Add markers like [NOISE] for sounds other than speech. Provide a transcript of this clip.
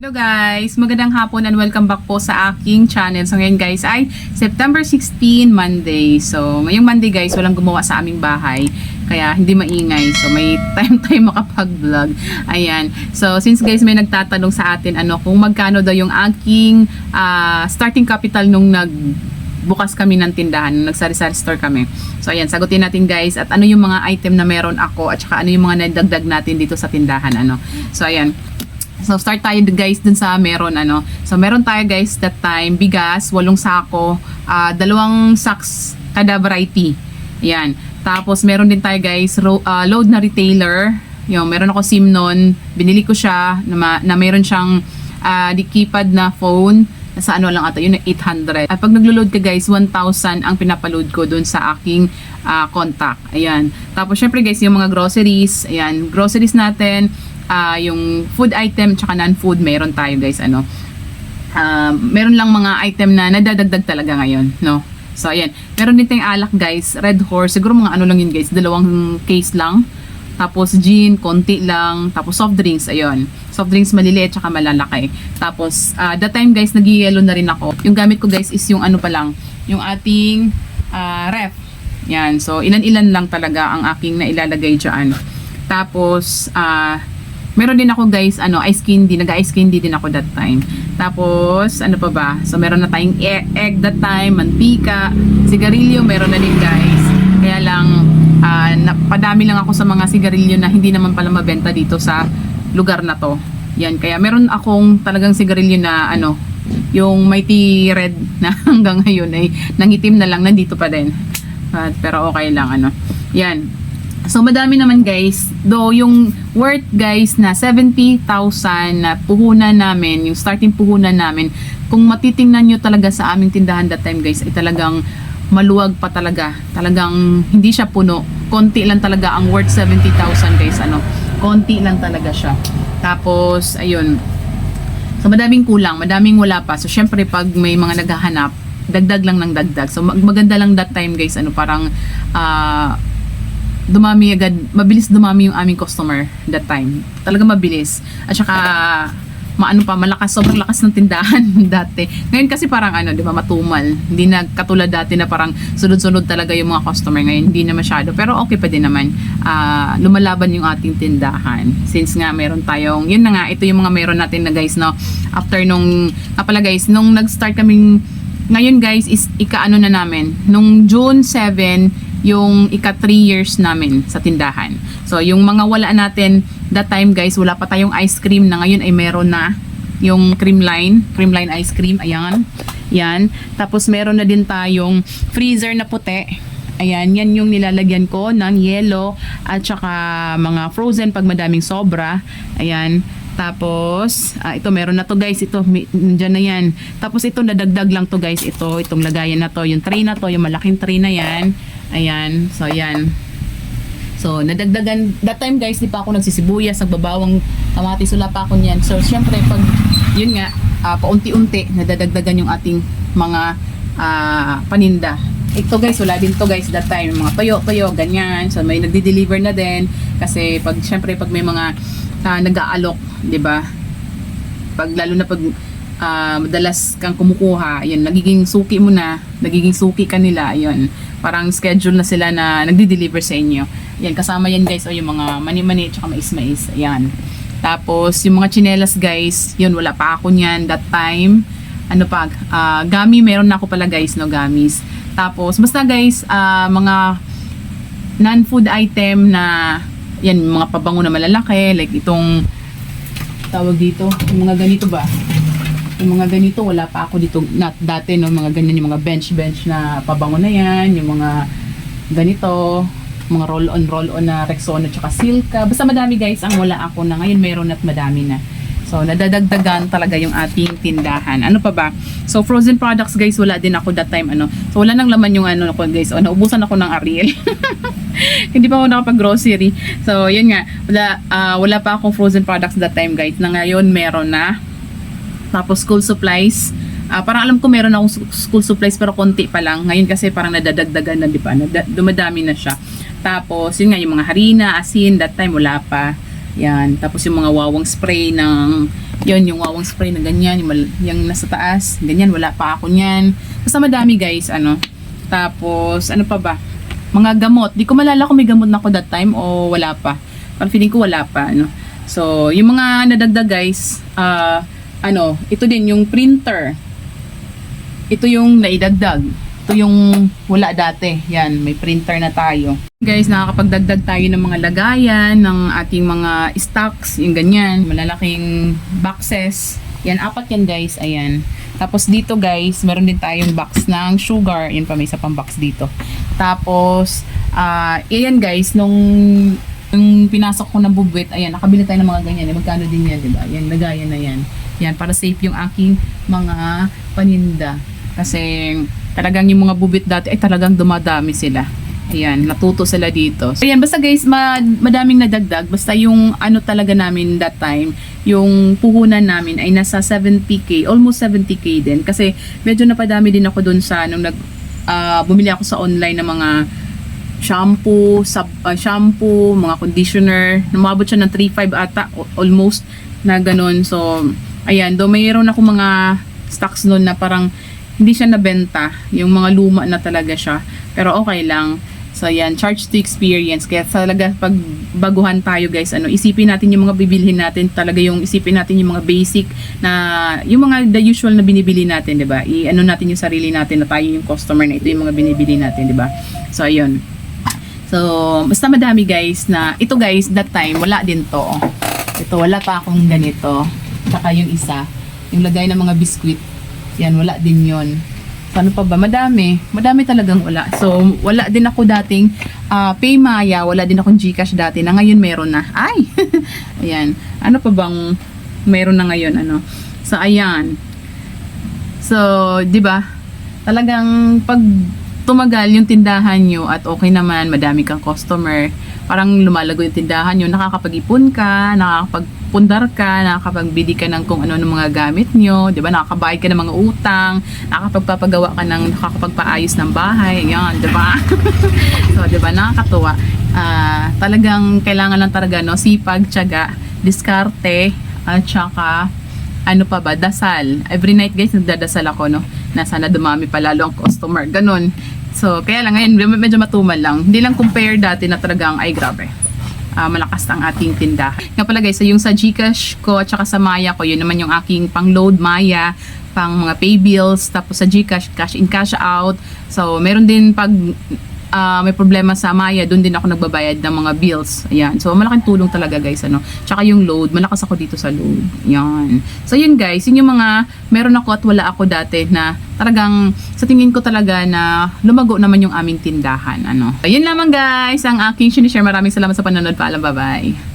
Hello guys, magandang hapon and welcome back po sa aking channel. So ngayon guys ay September 16, Monday. So ngayong Monday guys, walang gumawa sa aming bahay. Kaya hindi maingay. So may [LAUGHS] time tayo makapag-vlog. Ayan. So since guys may nagtatanong sa atin ano kung magkano daw yung aking ah, starting capital nung nag bukas kami ng tindahan, nagsari-sari store kami. So ayan, sagutin natin guys at ano yung mga item na meron ako at saka ano yung mga nadagdag natin dito sa tindahan ano. So ayan, So start tayo guys dun sa meron ano. So meron tayo guys that time bigas, walong sako, ah, dalawang sacks kada variety. Yan. Tapos meron din tayo guys ro- ah, load na retailer. Yung meron ako SIM noon, binili ko siya na, ma- na meron siyang ah, di keypad na phone sa ano lang ata, yun 800. At pag naglo-load ka guys, 1,000 ang pinapaload ko dun sa aking ah, contact. Ayan. Tapos syempre guys, yung mga groceries, ayan, groceries natin, ah yung food item tsaka non-food meron tayo guys ano. Ah, meron lang mga item na nadadagdag talaga ngayon no? So ayan. Meron din tayong alak guys. Red horse. Siguro mga ano lang yun guys. Dalawang case lang. Tapos gin konti lang. Tapos soft drinks ayun. Soft drinks maliliit tsaka malalaki. Tapos ah, that time guys nag-yellow na rin ako. Yung gamit ko guys is yung ano pa lang. Yung ating ah, ref. Yan. So ilan-ilan lang talaga ang aking nailalagay dyan. Tapos ah Meron din ako guys, ano, ice candy. Nag-ice candy din ako that time. Tapos, ano pa ba? So, meron na tayong e- egg that time, mantika, sigarilyo, meron na din guys. Kaya lang, ah, napadami lang ako sa mga sigarilyo na hindi naman pala mabenta dito sa lugar na to. Yan, kaya meron akong talagang sigarilyo na, ano, yung mighty red na [LAUGHS] hanggang ngayon ay nangitim na lang, nandito pa din. Ah, pero okay lang, ano. Yan. So madami naman guys, though yung worth guys na 70,000 na puhunan namin, yung starting puhunan namin, kung matitingnan nyo talaga sa aming tindahan that time guys, ay talagang maluwag pa talaga. Talagang hindi siya puno. Konti lang talaga ang worth 70,000 guys, ano. Konti lang talaga siya. Tapos, ayun. So madaming kulang, madaming wala pa. So syempre pag may mga naghahanap, dagdag lang ng dagdag. So mag- maganda lang that time guys, ano parang ah, dumami agad, mabilis dumami yung aming customer that time. Talaga mabilis. At saka, maano pa, malakas, sobrang lakas ng tindahan [LAUGHS] dati. Ngayon kasi parang ano, di ba, matumal. Hindi na katulad dati na parang sunod-sunod talaga yung mga customer. Ngayon, hindi na masyado. Pero okay pa din naman. Ah, lumalaban yung ating tindahan. Since nga meron tayong, yun na nga, ito yung mga meron natin na guys, no? After nung, kapala guys, nung nag-start kaming, ngayon guys, is ika-ano na namin. Nung June 7, yung ika 3 years namin sa tindahan. So, yung mga wala natin that time guys, wala pa tayong ice cream na ngayon ay meron na yung cream line, cream line ice cream, ayan. Yan. Tapos meron na din tayong freezer na puti. Ayan, yan yung nilalagyan ko ng yellow at saka mga frozen pag madaming sobra. Ayan. Tapos, ah, ito meron na to guys. Ito, nandyan na yan. Tapos ito, nadagdag lang to guys. Ito, itong lagayan na to. Yung tray na to, yung malaking tray na yan. Ayan. So, ayan. So, nadagdagan, that time guys, di pa ako nagsisibuyas, nagbabawang kamatis, wala pa ako niyan. So, syempre, pag, yun nga, ah, paunti-unti, nadadagdagan yung ating mga ah, paninda. Ito guys, wala din to guys that time. Mga toyo-toyo, ganyan. So, may nagdi-deliver na din. Kasi, pag, syempre, pag may mga ah, nag-aalok, di ba? Pag, lalo na pag ah, madalas kang kumukuha, yun, nagiging suki mo na, nagiging suki ka nila, yun. Parang schedule na sila na nagdi-deliver sa inyo. Yan, kasama yan guys, o yung mga mani-mani, tsaka mais-mais, ayan. Tapos, yung mga chinelas guys, yun, wala pa ako niyan that time. Ano pa, ah, gami, meron na ako pala guys, no, gamis. Tapos, basta guys, ah, mga non-food item na, yan, mga pabango na malalaki, like itong, tawag dito, yung mga ganito ba? Yung mga ganito, wala pa ako dito, not dati, no, mga ganyan, yung mga bench-bench na pabango na yan, yung mga ganito, mga roll-on, roll-on na Rexona, tsaka Silka. Basta madami guys, ang wala ako na ngayon meron at madami na. So, nadadagdagan talaga yung ating tindahan. Ano pa ba? So, frozen products guys, wala din ako that time. Ano. So, wala nang laman yung ano ko guys. O, naubusan ako ng Ariel. [LAUGHS] Hindi pa ako nakapag-grocery. So, yun nga. Wala, ah, wala pa akong frozen products that time guys. Na ngayon, meron na. Tapos school supplies. Ah, parang alam ko meron akong school supplies pero konti pa lang. Ngayon kasi parang nadadagdagan na, di ba? Nada- dumadami na siya. Tapos, yun nga, yung mga harina, asin, that time wala pa. Yan. Tapos yung mga wawang spray ng Yun, yung wawang spray na ganyan, yung, yung nasa taas, ganyan, wala pa ako niyan. Basta madami guys, ano. Tapos, ano pa ba? Mga gamot. Di ko malala kung may gamot na ako that time o wala pa. Parang feeling ko wala pa, ano. So, yung mga nadagdag guys, ah, ano, ito din, yung printer. Ito yung naidagdag. Ito yung wala dati. Yan, may printer na tayo. Guys, nakakapagdagdag tayo ng mga lagayan, ng ating mga stocks, yung ganyan, malalaking boxes. Yan, apat yan guys, ayan. Tapos dito guys, meron din tayong box ng sugar. Yan pa, may isa pang box dito. Tapos, ah, ayan guys, nung nung pinasok ko ng bubwit, ayan, nakabili tayo ng mga ganyan. Eh, magkano din yan, di ba? Yan, lagayan na yan. Yan, para safe yung aking mga paninda. Kasi talagang yung mga bubwit dati ay talagang dumadami sila. Ayan, natuto sila dito. Ayan, basta guys, ma- madaming nadagdag. Basta yung ano talaga namin that time, yung puhunan namin ay nasa 70k, almost 70k din. Kasi medyo napadami din ako dun sa, nung nag, ah, bumili ako sa online ng mga shampoo, sub, ah, shampoo, mga conditioner. Numabot siya ng 3.5 ata, almost na ganun. So, ayan, do mayroon ako mga stocks noon na parang hindi siya nabenta. Yung mga luma na talaga siya. Pero okay lang. So, ayan, charge to experience. Kaya talaga, pag baguhan tayo, guys, ano, isipin natin yung mga bibilhin natin. Talaga yung isipin natin yung mga basic na, yung mga the usual na binibili natin, di ba? I-ano natin yung sarili natin na tayo yung customer na ito yung mga binibili natin, di ba? So, ayun. So, basta madami guys na, ito guys, that time, wala din to. Ito, wala pa akong ganito. Saka yung isa, yung lagay ng mga biskwit. Yan, wala din yon Ano pa ba? Madami. Madami talagang wala. So, wala din ako dating ah, Paymaya, wala din akong Gcash dati na ngayon meron na. Ay! [LAUGHS] ayan. Ano pa bang meron na ngayon? Ano? So, ayan. So, 'di ba? Talagang pag tumagal yung tindahan nyo at okay naman, madami kang customer, parang lumalago yung tindahan nyo, nakakapag-ipon ka, nakakapagpundar ka, nakakapagbili ka ng kung ano ng mga gamit nyo, di ba? Nakakabayad ka ng mga utang, nakakapagpapagawa ka ng, nakakapagpaayos ng bahay, yan, di ba? [LAUGHS] so, di ba? Nakakatuwa. Ah, talagang kailangan lang talaga, no? Sipag, tiyaga, diskarte, at saka ano pa ba, dasal. Every night guys, nagdadasal ako, no? Na sana dumami pa lalo ang customer. Ganun. So, kaya lang ngayon, med- medyo matumal lang. Hindi lang compare dati na talagang, ay grabe. Ah, malakas ang ating tindahan. Nga pala guys, so yung sa Gcash ko at saka sa Maya ko, yun naman yung aking pang-load Maya, pang mga pay bills, tapos sa Gcash, cash in, cash out. So, meron din pag ah, may problema sa Maya, doon din ako nagbabayad ng mga bills. Ayan. So, malaking tulong talaga guys, ano. Tsaka yung load, malakas ako dito sa load. Yan. So, yun guys, yun yung mga meron ako at wala ako dati na talagang sa tingin ko talaga na lumago naman yung aming tindahan, ano. Ayun lamang guys, ang aking sinishare. Maraming salamat sa panonood. Paalam, bye-bye.